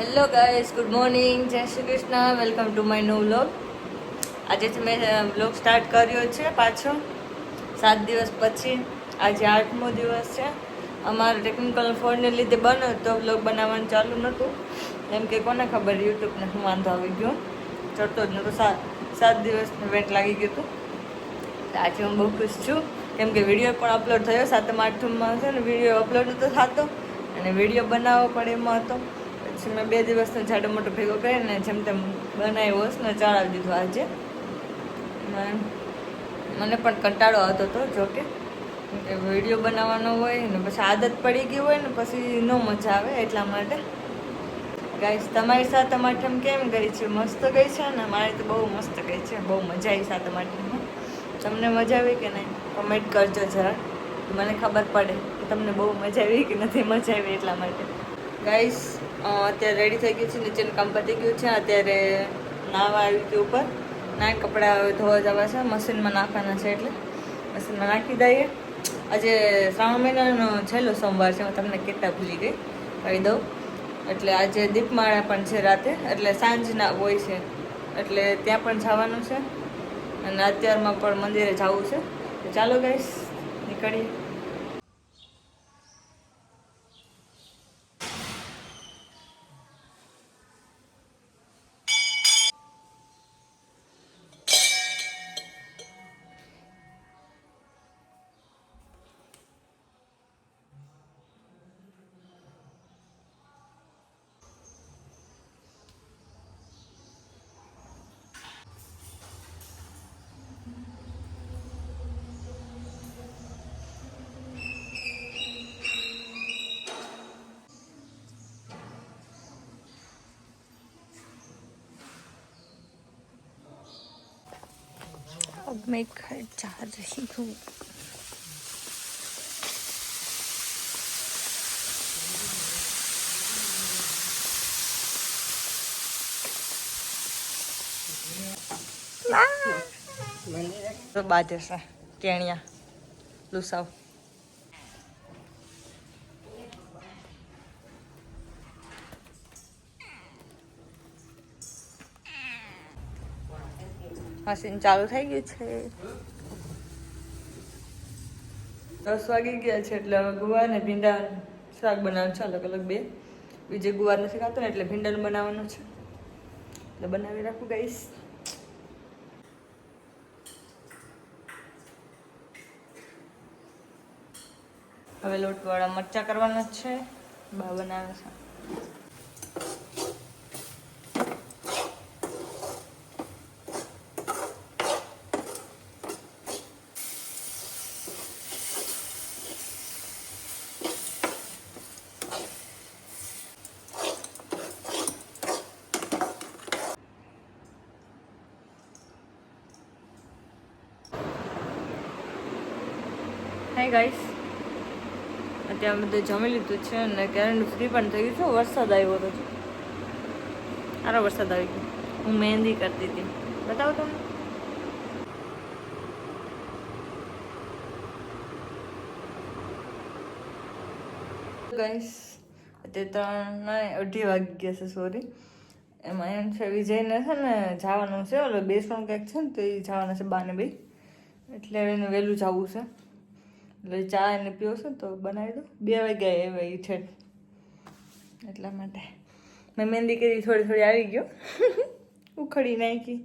Hello guys good morning જય Shri Krishna welcome to my no vlog આજે મેં vlog start કર્યો છે પાછો. સાત દિવસ પછી. આજે આઠમો દિવસ છે. અમારો ટેકનિકલ ફોનને લીધે બન્યો તો વ્લોગ બનાવવાનું ચાલુ નહોતું. એમ કે કોને ખબર યુટ્યુબને શું વાંધો આવી ગયો. ચડતો જ નહોતો. સાત સાત દિવસનું વેટ લાગી ગયું હતું આજે હું બહુ ખુશ છું. કેમ કે વીડિયો પણ અપલોડ થયો. સાતમ, આઠમમાં છે ને વીડિયો અપલોડ નહોતો થતો. અને વીડિયો બનાવવો પણ એમાં હતો. પછી મેં બે દિવસનો જાડો મોટો ભેગો કરીને જેમ તેમ બનાવ્યો હશે ને ચડાવી દીધો આજે. મને પણ કંટાળો આવતો હતો જોકે. વીડિયો બનાવવાનો હોય ને પછી આદત પડી ગઈ હોય ને પછી ન મજા આવે એટલા માટે. ગાઈસ તમારી સાથે માઠમ કેમ ગઈ છે? મસ્ત ગઈ છે ને? મારી તો બહુ મસ્ત ગઈ છે. બહુ મજા આવી સાથે માઠમમાં તમને મજા આવી કે નહીં? કમેન્ટ કરજો જરા. મને ખબર પડે કે તમને બહુ મજા આવી કે નથી મજા આવી એટલા માટે. ગાઈસ અત્યારે રેડી થઈ ગયું છે, નીચેનું કામ પતી ગયું છે, અત્યારે નાવા આવી ગયું ઉપર. ના કપડાં ધોવા જવા છે, મશીનમાં નાખવાના છે એટલે મશીનમાં નાખી દઈએ. આજે શ્રાવણ મહિનાનો છેલ્લો સોમવાર છે, હું તમને કેટલા ભૂલી ગઈ, કહી દઉં. એટલે આજે દીપમાળા પણ છે રાતે, એટલે સાંજના હોય છે, એટલે ત્યાં પણ જવાનું છે. અને અત્યારમાં પણ મંદિરે જવું છે. ચાલો ગાઈશ નીકળીએ. अब मैं घर जा रही हूँ તો બાજે છે ટેણિયા લુસાવ મશીન ચાલુ થઈ ગયું છે. દસ વાગી ગયા છે એટલે હવે ગુવાર ને ભીંડા શાક બનાવવાનું છે, અલગ અલગ બે. બીજે ગુવાર નથી ખાતો ને એટલે ભીંડાનું બનાવવાનું છે. એટલે બનાવી રાખું ગઈશ હવે લોટવાળા મરચા કરવાના છે, બા બનાવે છે. હાય ગાઈસ અત્યારે બધું જમી લીધું છે અને કેલેન્ડર ફ્રી પણ થઈ ગયું છે. વરસાદ આવ્યો હતો સારો વરસાદ આવી ગયો. હું મહેંદી કરતી હતી. બતાવો તમને. ગાઈસ અત્યારે ત્રણ અઢી વાગી ગયા છે સોરી એમાં એમ છે, વિજયને છે ને જવાનું છે. ઓલો બેસવાનું કંઈક છે ને, તો એ જવાના છે બાને બે એટલે એને વહેલું જવું છે. એટલે ચા એને પીવો છે ને તો બનાવી દો. બે વાગ્યા એવા એ છે. એટલા માટે. મેં મહેંદી કરી, થોડી થોડી આવી ગયો. ઉખડી નાખી.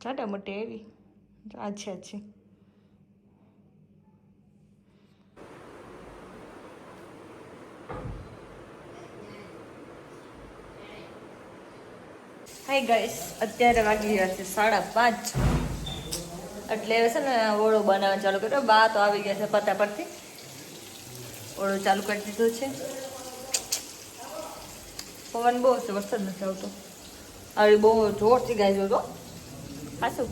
ચાટા મોટી આવી. આછી અચ્છી હાય ગાઈસ અત્યારે વાગી ગયા છે સાડા પાંચ. એટલે છે ને ઓળો બનાવવાનું ચાલુ કર્યો. બા તો આવી ગયા છે પતા પરથી ઓળો ચાલુ કરી દીધો છે. પવન બહુ છે, વરસાદ નથી આવતો. આવી બહુ જોરથી ગાય તો હાશું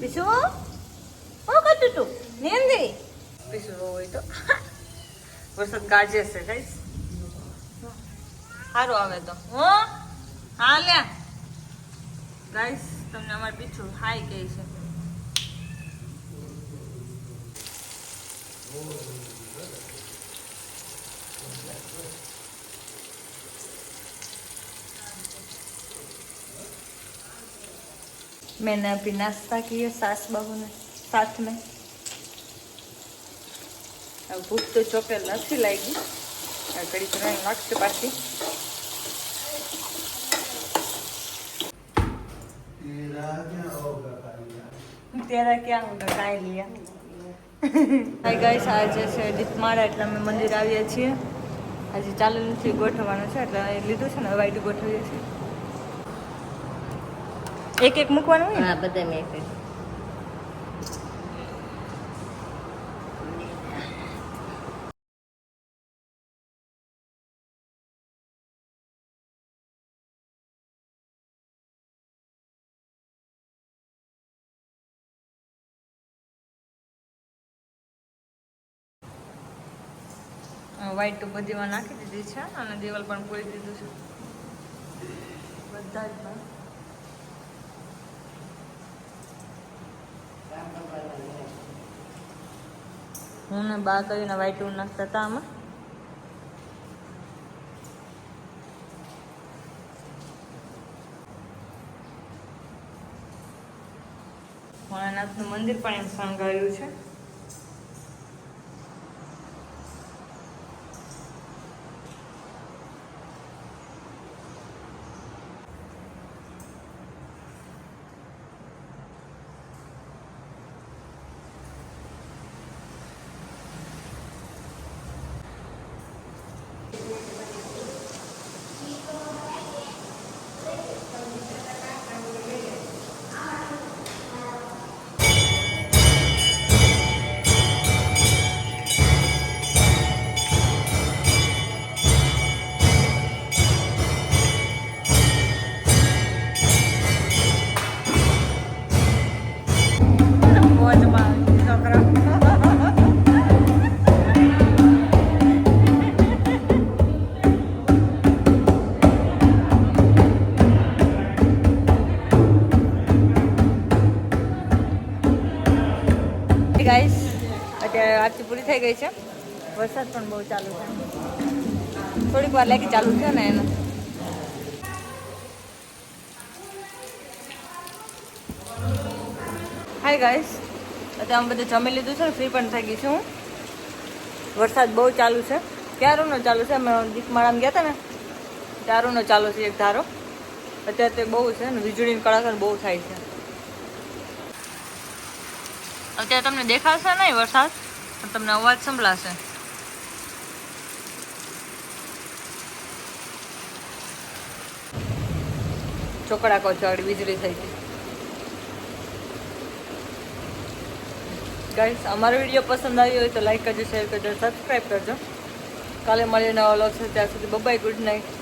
પીશું ઓ કરતું તું? નેંદી પીછું હોય તો. વરસાદ ગાજે છે, ગાઈસ. સારું આવે તો. હો? હા, લ્યા. ગાઈસ તમને અમારે પીછું હાઈ કહે છે. मैंने अभी नाश्ता किया सास बहू ने साथ में भूख ચોપેલ નથી લાગી. ઘડી ત્રણ લાગશે પાછી તેરા ક્યાં હું કાંઈ લિયા હાય ગાઈસ આજે છે દીપમાળા એટલે અમે મંદિર આવ્યા છીએ આજે ચાલુ નથી ગોઠવવાનું છે એટલે એ લીધું છે ને હવે વાઈટ ગોઠવીએ છીએ એક એક મૂકવાનું હોય ને? હા બધા મેં કર્યું. વ્હાઈટ તો બધીમાં નાખી દીધી છે અને દિવાલ પણ પૂરી દીધું છે. બધા જ. હું ને બા કરીને વ્હાઈટ નાખતા હતા આમાં. ભોળાનાથનું મંદિર પણ એમ શણગાર્યું છે. ગાઈસ અત્યારે આરતી પૂરી થઈ ગઈ છે. વરસાદ પણ બહુ ચાલુ છે. થોડીક વાર લાગી ચાલુ છે ને એનું. હાય ગાઈસ અત્યારે અમે બધું જમી લીધું છે ને ફ્રી પણ થઈ ગઈ છું વરસાદ બહુ ચાલુ છે. ક્યારોનો ચાલુ છે? અમે દીકમાળામાં ગયા હતા ને. ચારોનો ચાલુ છે એક ધારો? અત્યારે તે બહુ છે ને, વીજળીની કડાકા બહુ થાય છે. અત્યારે તમને દેખાશે નહીં વરસાદ, પણ તમને અવાજ સંભળાશે. ચોકડા છો વીજળી થઈ ગઈ. ગાઈસ અમારો વીડિયો પસંદ આવ્યો હોય તો લાઈક કરજો શેર કરજો સબસ્ક્રાઈબ કરજો. કાલે મળીને નવા વ્લોગ છે ત્યાં સુધી બબાઈ ગુડ નાઇટ